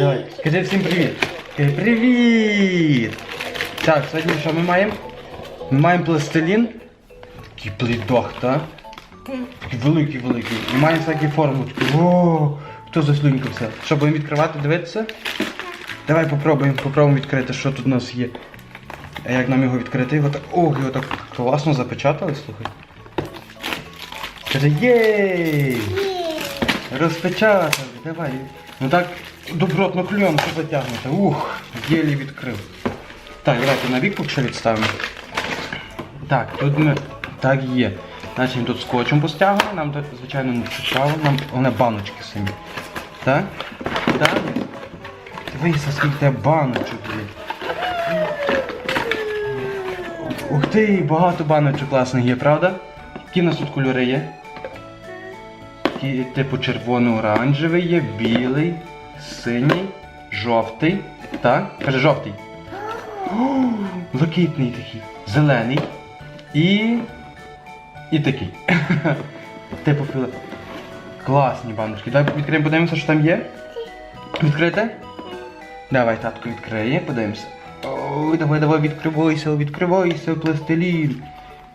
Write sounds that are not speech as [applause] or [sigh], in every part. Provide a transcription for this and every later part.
Давай, скажи всім привіт. Скажи привіт. Так, сьогодні що ми маємо? Ми маємо пластилін. Такий плейдох, так? Такий великий, великий. І маємо всякі формочки. О, хто заслюнькався? Що, будемо відкривати, дивитися? Давай попробуємо, попробуємо відкрити, що тут у нас є. А як нам його відкрити? Його так. Ох, його так класно запечатали, слухай. Скажи єй! Розпечатали, давай. Ну так добротно кльонку затягнути. Ух, єлі відкрив. Так, давайте на поки що відставимо. Так, тут ми. Так є. Значить тут скотчем постягуємо, нам тут, звичайно, не цікаво, нам вони баночки самі. Так? Далі. Дивися, скільки баночок є. Ух ти, багато баночок класних є, правда? Які в нас тут кольори є? Типу червоно-оранжевий є, білий, синій, жовтий. Так? Каже жовтий. О, блакитний такий, зелений і. І такий. [laughs] типу філе. Класні баночки. Давай відкриємо, подивимося, що там є. Відкрите? Давай, татко відкриє, подивимося. Ой, давай, давай, відкривайся, відкривайся, пластилін.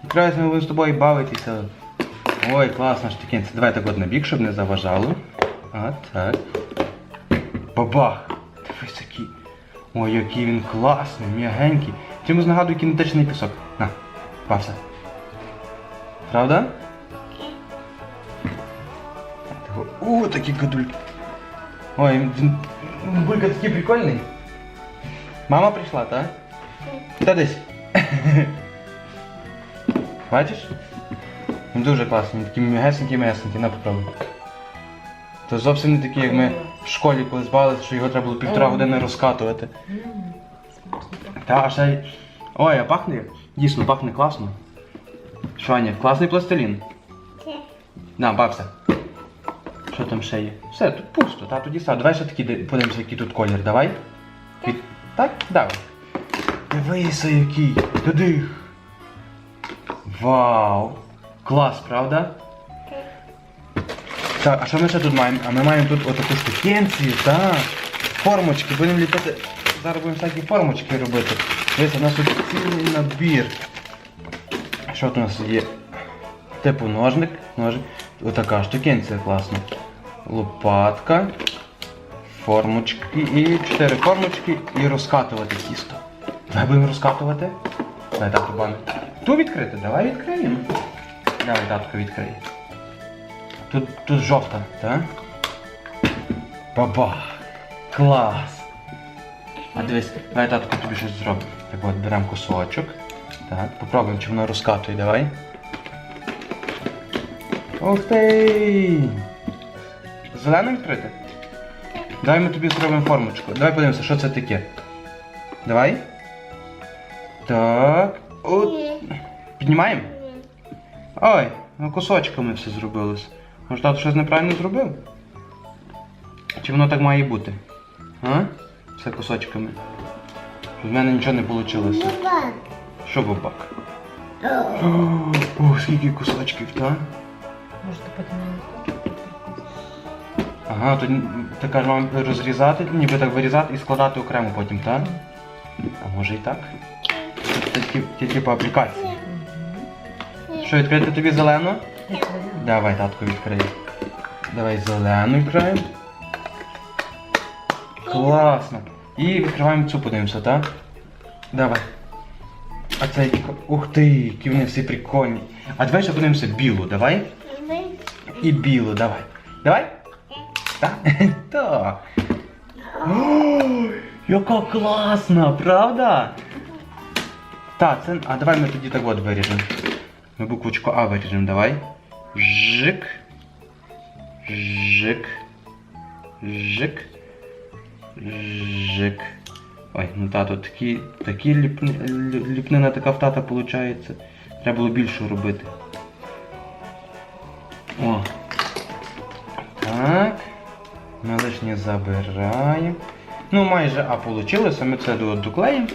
Якраз ми будемо з тобою бавитися. Ой, класна штукенця. Давай так от на бік, щоб не заважало. А, так. Бабах! Дивись який. Ой, який він класний, м'ягенький. Чимось нагадує кінетичний пісок. На, бався. Правда? О, такі гадульки. Ой, він булька такий прикольний. Мама прийшла, так? Та десь. [laughs] Бачиш? Він дуже класний, такий м'ягесенький м'ягесенький, на попробуй. То зовсім не такий, як ми в школі колись бавилися, що його треба було півтора години розкатувати. Та, а ще й. Ой, а пахне. Дійсно, пахне класно. Що, Аня, класний пластилін. На, бався. Що там ще є? Все, тут пусто, та тоді став. Давай ще таки де- подивимося, який тут колір. Давай. Від... Так? Давай. Дивися, який. Дидих. Вау. Клас, правда? Так, а що ми ще тут маємо? А ми маємо тут отаку штукенцію, так. Формочки, будемо ліпити. Зараз будемо всякі формочки робити. Дивіться, у нас тут цілий набір. Що тут у нас є? Типу ножник, ножик. Отака штукенція класна. Лопатка, формочки і чотири формочки і розкатувати тісто. Давай будемо розкатувати. Давай тату бану. Ту відкрити, давай відкриємо. Давай татко відкриє. Тут, тут жовта, так? Баба! Клас! А дивись, давай татко тобі щось зробить. Так от беремо кусочок. Так, попробуємо, чи воно розкатує, давай. Ух ти! Зелене відкрите? Давай ми тобі зробимо формочку. Давай подивимося, що це таке. Давай. Так. От. Піднімаємо? Ой, ну кусочками все зробилось. Може тато щось неправильно зробив? Чи воно так має бути? А? Все кусочками. Щоб в мене нічого не вийшло. Що бабак? О, скільки кусочків, так? Може, ти потім Ага, то ти кажеш, вам розрізати, ніби так вирізати і складати окремо потім, так? А може і так? Це ті- ті типу аплікації. Що, відкрити тобі зелену? Давай, татко, відкрий. Давай зелену відкриємо. Класно. І відкриваємо цю, подивимося, так? Давай. А це. Ух ти, які вони всі прикольні. А давай ще подивимося білу, давай. І білу, давай. Давай? Так? [laughs] Так. Яка класна, правда? Так, це. А давай ми тоді так от виріжемо. Ми буквочку А виріжемо, давай. Жик. Жик. Жик. Жик. Ой, ну тато, такі, такі ліпни, ліпнина така в тата виходить. Треба було більше робити. О. Так. Ми лишнє забираємо. Ну, майже А вийшло, ми це доклеїмо.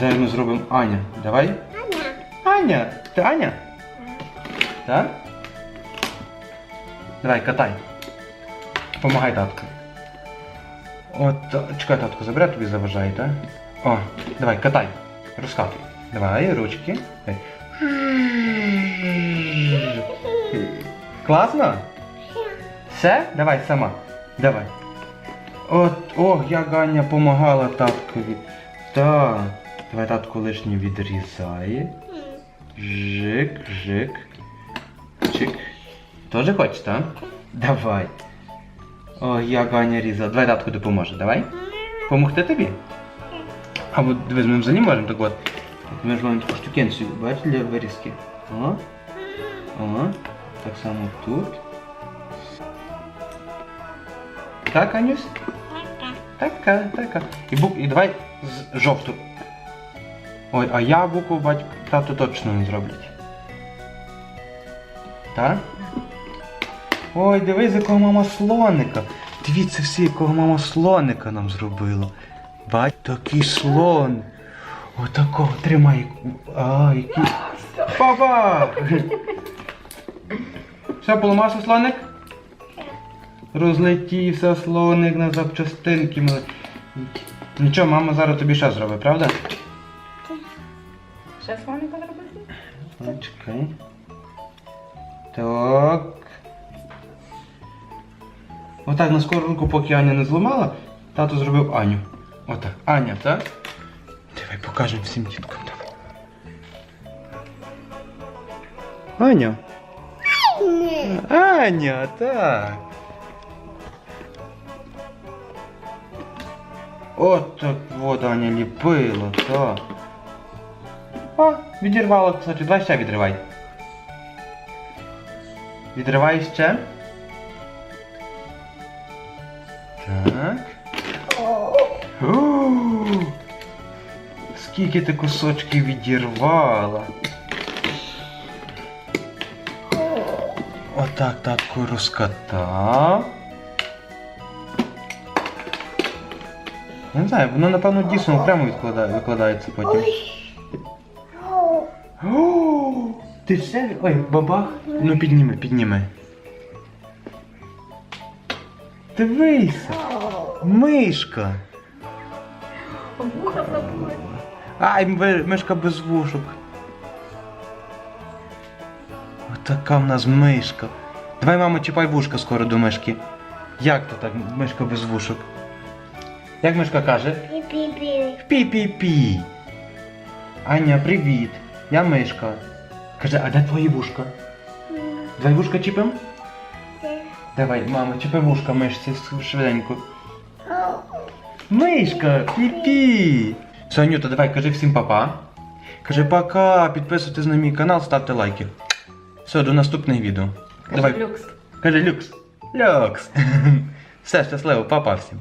Зараз ми зробимо Аня. Давай. Аня! Ти Аня? Так? Давай, катай. Помагай татку. От, чекай, татко, забере, тобі заважає, так? О, давай, катай. Розкатуй. Давай, ручки. Класно? Все? Давай сама. Давай. От, о, як Аня помагала таткові. Так. Давай татко лишнє відрізає. Жик, жик. Чик. Тоже хочеш, так? Давай. О, як Аня різала. Давай татко допоможе, давай. Помогти тобі? Або дивись, ми взагалі можемо так от. От Ми ж маємо таку штукенцію, бачиш, для вирізки. О. О. Так само тут. Так, Анюсь? Така, така. І, бук... і давай з жовту. Ой, а я букву батько тату точно не зроблять. Так? Ой, дивись, якого мама слоника. Дивіться всі, якого мама слоника нам зробила. Бать, такий слон. Отакого тримай. А, який. Папа! Все, поламався слоник? Розлетівся слоник на запчастинки. Нічого, мама зараз тобі ще зробить, правда? Ще слоника зробити? Чекай. Так. Отак на скоринку, поки Аня не зламала, тато зробив Аню. Отак. Аня, так? Давай покажемо всім діткам. Давай. Аня. Аня, так. От так вот Аня ліпила, так. О, відірвало, кстати, давай ще відривай. Відривай ще. Так. Скільки ти кусочків відірвала. Отак татку розкатав. Я не знаю, воно напевно дійсно окремо відкладає, викладається потім. Ти все? Ой, бабах. Ну підніми, підніми. Дивися. Мишка. Вуха забули. Ай, ми- мишка без вушок. Отака в нас мишка. Давай, мамо, чіпай вушка скоро до мишки. Як то так, мишка без вушок? Як мишка каже? Пі-пі-пі. Пі-пі-пі. Аня, привіт. Я мишка. Каже, а де твої вушка? Давай вушка чіпим? Давай, мамо, чіпи вушка мишці швиденько. Мишка, пі-пі. Все, Анюта, давай, кажи всім папа. Кажи пока, підписуйтесь на мій канал, ставте лайки. Все, до наступних відео. Давай, Люкс. кажи люкс. Люкс. [laughs] Все, щасливо, папа всім.